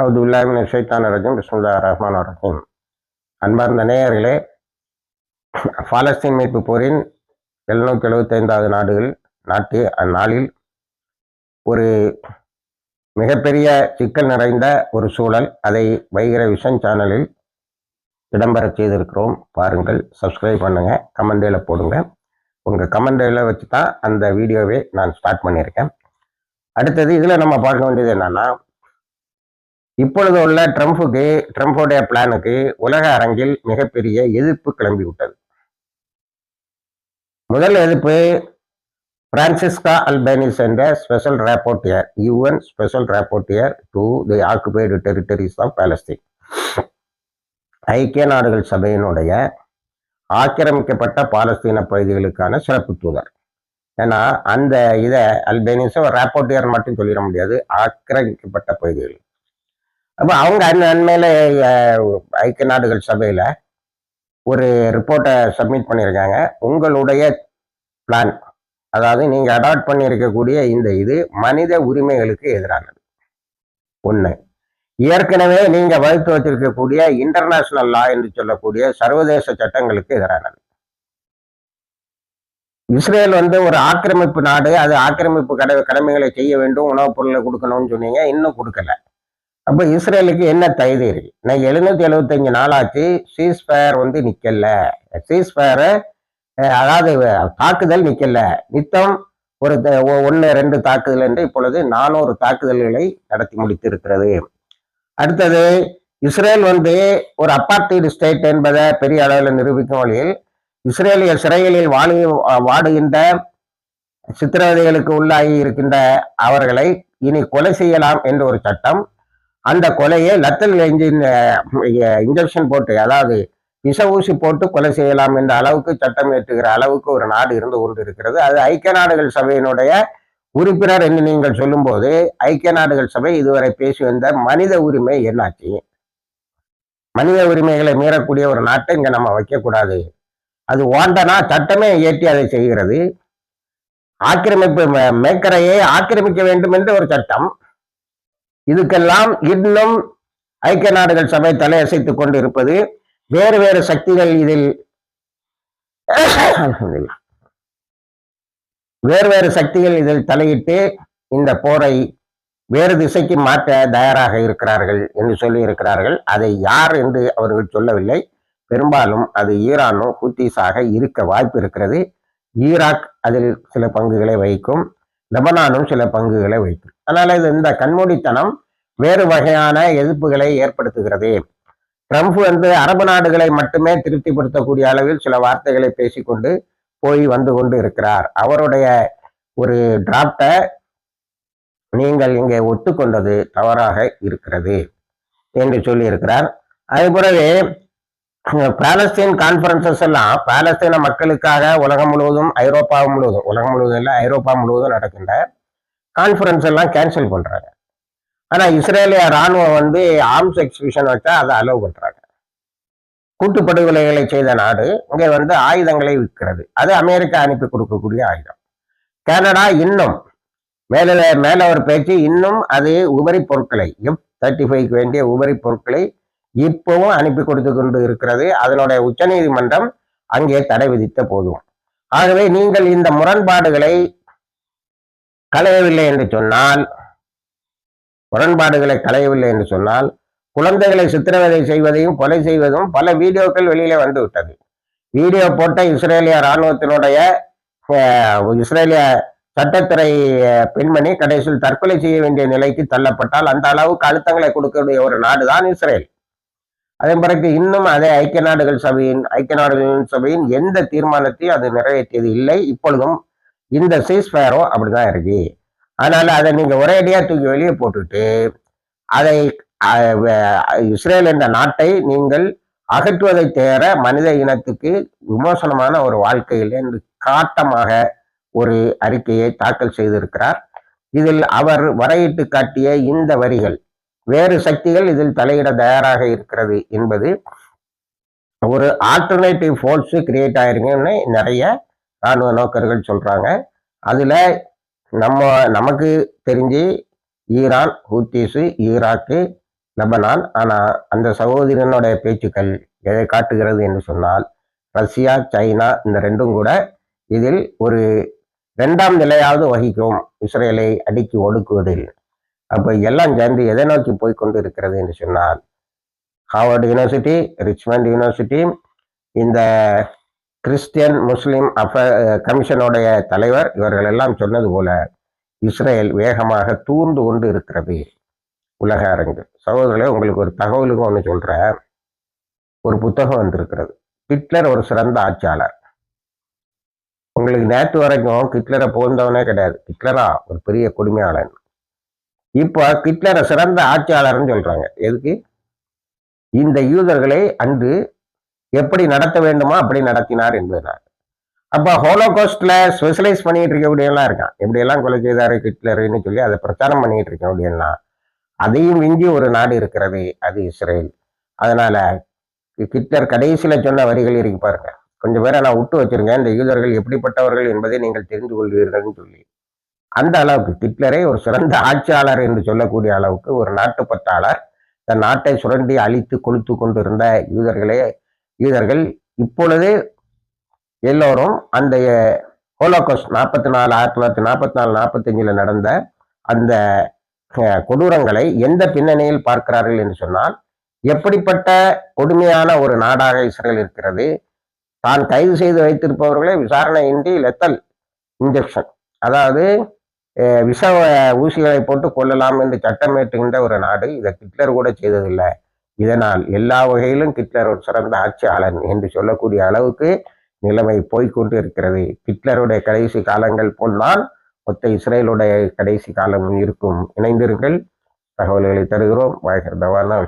அவது உல்லாமின் ஷைத்தான் ரஜம் பிஸ்முல்லா ரஹ்மான் ரஹீம். அன்பார்ந்த நேயர்களே பாலஸ்தீன் மீட்பு போரின் எழுநூற்றி எழுபத்தைந்தாவது நாடுகள் நாட்டு அந்நாளில் ஒரு மிகப்பெரிய சிக்கல் நிறைந்த ஒரு சூழல். அதை வைகிற விஷன் சேனலில் இடம்பெற செய்திருக்கிறோம். பாருங்கள் சப்ஸ்கிரைப் பண்ணுங்கள் கமெண்டில் போடுங்க. உங்கள் கமெண்டில் வச்சு தான் அந்த வீடியோவை நான் ஸ்டார்ட் பண்ணியிருக்கேன். அடுத்தது இதில் நம்ம பார்க்க வேண்டியது என்னென்னா இப்பொழுது உள்ள ட்ரம்ப்புக்கு ட்ரம்ப்போடைய பிளானுக்கு உலக அரங்கில் மிகப்பெரிய எதிர்ப்பு கிளம்பிவிட்டது. முதல் எதிர்ப்பு பிரான்சிஸ்கா அல்பேனிஸ் என்ற special rapporteur UN special rapporteur to the occupied territories of Palestine ஐக்கிய நாடுகள் சபையினுடைய ஆக்கிரமிக்கப்பட்ட பாலஸ்தீன பகுதிகளுக்கான சிறப்பு தூதர். ஏன்னா அந்த இதை அல்பேனிஸை ரேப்போர்ட்டியர் மட்டும் சொல்லிட முடியாது ஆக்கிரமிக்கப்பட்ட பகுதிகள். அப்போ அவங்க அந்த அண்மையில் ஐக்கிய நாடுகள் சபையில் ஒரு ரிப்போர்ட்டை சப்மிட் பண்ணியிருக்காங்க. உங்களுடைய பிளான் அதாவது நீங்கள் அடாப்ட் பண்ணியிருக்கக்கூடிய இந்த இது மனித உரிமைகளுக்கு எதிரானது. ஒன்று ஏற்கனவே நீங்கள் வகுத்து வச்சிருக்கக்கூடிய இன்டர்நேஷனல் லா என்று சொல்லக்கூடிய சர்வதேச சட்டங்களுக்கு எதிரானது. இஸ்ரேல் வந்து ஒரு ஆக்கிரமிப்பு நாடு. அது ஆக்கிரமிப்பு கடை கடமைகளை செய்ய வேண்டும் உணவுப் பொருளை கொடுக்கணும்னு சொன்னீங்க. இன்னும் கொடுக்கல. அப்போ இஸ்ரேலுக்கு என்ன தகுதி இருக்கு? நான் எழுநூத்தி எழுபத்தஞ்சு நாளாச்சு சீஸ்பயர் வந்து நிக்கல. சீஸ்பயர் அதாவது தாக்குதல் நிக்கல. நித்தம் ஒரு ஒன்று ரெண்டு தாக்குதல் என்று இப்பொழுது நானூறு தாக்குதல்களை நடத்தி முடித்திருக்கிறது. அடுத்தது இஸ்ரேல் வந்து ஒரு அப்பார்டைடு ஸ்டேட் என்பதை பெரிய அளவில் நிரூபிக்கும் வழியில் இஸ்ரேலிய சிறைகளில் வாழி வாடுகின்ற சித்திரவதைகளுக்கு உள்ளாகி இருக்கின்ற அவர்களை இனி கொலை செய்யலாம் என்ற ஒரு சட்டம் அந்த கொலையை லத்தல் இன்ஜின் இன்ஜெக்ஷன் போட்டு அதாவது விஷ ஊசி போட்டு கொலை செய்யலாம் என்ற அளவுக்கு சட்டம் ஏற்றுகிற அளவுக்கு ஒரு நாடு இருந்து கொண்டு இருக்கிறது அது ஐக்கிய நாடுகள் சபையினுடைய உறுப்பினர் என்று நீங்கள் சொல்லும்போது ஐக்கிய நாடுகள் சபை இதுவரை பேசி வந்த மனித உரிமை என்னாச்சு? மனித உரிமைகளை மீறக்கூடிய ஒரு நாட்டை இங்க நம்ம வைக்கக்கூடாது. அது ஓண்டனா சட்டமே ஏற்றி அதை செய்கிறது. ஆக்கிரமிப்பு மேக்கரையை ஆக்கிரமிக்க வேண்டும் என்ற ஒரு சட்டம். இதுக்கெல்லாம் இன்னும் ஐக்கிய நாடுகள் சபை தலையசைத்துக் கொண்டு இருப்பது வேறு வேறு சக்திகள் இதில் வேறு வேறு சக்திகள் இதில் தலையிட்டு இந்த போரை வேறு திசைக்கு மாற்ற தயாராக இருக்கிறார்கள் என்று சொல்லி இருக்கிறார்கள் அதை யார் என்று அவர்கள் சொல்லவில்லை. பெரும்பாலும் அது ஈரானும் ஹூத்தீஸாக இருக்க வாய்ப்பு இருக்கிறது. ஈராக் அதில் சில பங்குகளை வகிக்கும். லெபனானும் சில பங்குகளை வைக்கும். அதனால இது இந்த கண்மூடித்தனம் வேறு வகையான எதிர்ப்புகளை ஏற்படுத்துகிறது. ட்ரம்ப் வந்து அரபு நாடுகளை மட்டுமே திருப்திப்படுத்தக்கூடிய அளவில் சில வார்த்தைகளை பேசிக்கொண்டு போய் வந்து கொண்டு இருக்கிறார் அவருடைய ஒரு டிராப்டை நீங்கள் இங்கே ஒத்துக்கொண்டது தவறாக இருக்கிறது என்று சொல்லி இருக்கிறார் போலவே பாலஸ்தீன் கான்பரன்சஸ் எல்லாம் பாலஸ்தீன மக்களுக்காக உலகம் முழுவதும் ஐரோப்பா முழுவதும் உலகம் முழுவதும் இல்லை ஐரோப்பா முழுவதும் நடக்கின்ற கான்ஃபரன்ஸ் எல்லாம் கேன்சல் பண்றாங்க. ஆனா இஸ்ரேலிய ராணுவம் வந்து ஆர்ம்ஸ் எக்ஸிபிஷன் வச்சா அதை அலோவ் பண்றாங்க. கூட்டுப்படுகொலைகளை செய்த நாடு இங்கே வந்து ஆயுதங்களை விற்கிறது. அது அமெரிக்கா அனுப்பி கொடுக்கக்கூடிய ஆயுதம். கனடா இன்னும் மேல மேல ஒரு பேச்சு இன்னும் அது உபரி பொருட்களை எஃப் தேர்ட்டி ஃபைவ்க்கு வேண்டிய உபரி பொருட்களை இப்பவும் அனுப்பி கொடுத்து கொண்டு இருக்கிறது. அதனுடைய உச்சநீதிமன்றம் அங்கே தடை விதித்த போதும். ஆகவே நீங்கள் இந்த முரண்பாடுகளை களையவில்லை என்று சொன்னால் முரண்பாடுகளை களையவில்லை என்று சொன்னால் குழந்தைகளை சித்திரவதை செய்வதையும் கொலை செய்வதும் பல வீடியோக்கள் வெளியில வந்து விட்டது வீடியோ போட்ட இஸ்ரேலிய இராணுவத்தினுடைய இஸ்ரேலிய சட்டத்துறை பெண்மணி கடைசியில் தற்கொலை செய்ய வேண்டிய நிலைக்கு தள்ளப்பட்டால் அந்த அளவுக்கு அழுத்தங்களை கொடுக்கக்கூடிய ஒரு நாடு தான் இஸ்ரேல். அதன் பிறகு இன்னும் அதே ஐக்கிய நாடுகள் சபையின் ஐக்கிய நாடுகள் சபையின் எந்த தீர்மானத்தையும் அது நிறைவேற்றியது இல்லை. இப்பொழுதும் இந்த சீஸ்ஃபயரோ அப்படிதான் இருக்கு. அதனால அதை நீங்க ஒரேடியா தூக்கி வெளியே போட்டுட்டு அதை இஸ்ரேல் என்ற நாட்டை நீங்கள் அகற்றுவதை தேர மனித இனத்துக்கு விமோசனமான ஒரு வாழ்க்கையில் என்று காட்டமாக ஒரு அறிக்கையை தாக்கல் செய்திருக்கிறார். இதில் அவர் வரையிட்டு காட்டிய இந்த வரிகள் வேறு சக்திகள் இதில் தலையிட தயாராக இருக்கிறது என்பது ஒரு ஆல்டர்னேட்டிவ் ஃபோர்ஸ் கிரியேட் ஆயிருங்கன்னு நிறைய இராணுவ நோக்கர்கள் சொல்றாங்க. அதுல நம்ம நமக்கு தெரிஞ்சு ஈரான் ஹூத்திஸு ஈராக்கு லெபனான் ஆனால் அந்த சகோதரனுடைய பேச்சுக்கள் எதை காட்டுகிறது என்று சொன்னால் ரஷ்யா சைனா இந்த ரெண்டும் கூட இதில் ஒரு ரெண்டாம் நிலையாவது வகிக்கும். இஸ்ரேலை அடுக்கி ஒடுக்குவதில் அப்போ எல்லாம் சேர்ந்து எதை நோக்கி போய் கொண்டு இருக்கிறது என்று சொன்னால் ஹார்வர்டு யூனிவர்சிட்டி ரிச்மண்ட் யூனிவர்சிட்டி இந்த கிறிஸ்டியன் முஸ்லீம் அஃப கமிஷனுடைய தலைவர் இவர்கள் எல்லாம் சொன்னது போல இஸ்ரேல் வேகமாக தூர்ந்து கொண்டு இருக்கிறது. உலக அரங்கு சகோதரர்களே உங்களுக்கு ஒரு தகவலுக்கு ஒன்று சொல்கிறேன் ஒரு புத்தகம் வந்திருக்கிறது. ஹிட்லர் ஒரு சிறந்த ஆட்சியாளர். உங்களுக்கு நேற்று வரைக்கும் ஹிட்லரை புகழ்ந்தவனே கிடையாது. ஹிட்லரா? ஒரு பெரிய கொடுமையாளன். இப்போ ஹிட்லரை சிறந்த ஆட்சியாளர்னு சொல்றாங்க. எதுக்கு? இந்த யூதர்களை அன்று எப்படி நடத்த வேண்டுமோ அப்படி நடத்தினார் என்பதுனால அப்போ ஹோலோகோஸ்ட்ல ஸ்பெஷலைஸ் பண்ணிட்டு இருக்கக்கூடியெல்லாம் இருக்கான். எப்படியெல்லாம் கொலை செய்தாரு ஹிட்லருன்னு சொல்லி அதை பிரச்சாரம் பண்ணிட்டு அப்படின்லாம் அதையும் விஞ்சி ஒரு நாடு இருக்கிறது அது இஸ்ரேல். அதனால ஹிட்லர் கடைசியில சொன்ன வரிகள் இருக்கு பாருங்க. கொஞ்சம் பேரை நான் விட்டு வச்சிருக்கேன் இந்த யூதர்கள் எப்படிப்பட்டவர்கள் என்பதை நீங்கள் தெரிந்து கொள்வீர்கள்னு சொல்லி. அந்த அளவுக்கு ஹிட்லரை ஒரு சிறந்த ஆட்சியாளர் என்று சொல்லக்கூடிய அளவுக்கு ஒரு நாட்டு பற்றாளர் தன் நாட்டை சுரண்டி அழித்து கொளுத்து கொண்டிருந்த யூதர்களே யூதர்கள் இப்பொழுது எல்லோரும் அந்த ஹோலோகோஸ்ட் நாற்பத்தி நாலு ஆயிரத்தி தொள்ளாயிரத்தி நாற்பத்தி நாலு நாற்பத்தஞ்சில் நடந்த அந்த கொடூரங்களை எந்த பின்னணியில் பார்க்கிறார்கள் என்று சொன்னால் எப்படிப்பட்ட கொடுமையான ஒரு நாடாக இஸ்ரேல் இருக்கிறது தான் கைது செய்து வைத்திருப்பவர்களை விசாரணையின்றி லெத்தல் இன்ஜெக்ஷன். அதாவது விஷ ஊசிகளை போட்டு கொள்ளலாம் என்று சட்டமேற்றுகின்ற ஒரு நாடு இதை ஹிட்லர் கூட செய்ததில்லை. இதனால் எல்லா வகையிலும் ஹிட்லர் ஒரு சிறந்த ஆட்சியாளன் என்று சொல்லக்கூடிய அளவுக்கு நிலைமை போய்கொண்டு இருக்கிறது ஹிட்லருடைய கடைசி காலங்கள் போல்தான் மொத்த இஸ்ரேலுடைய கடைசி காலமும் இருக்கும். இணைந்திருங்கள். தகவல்களை தருகிறோம். வாய்கர் தவானா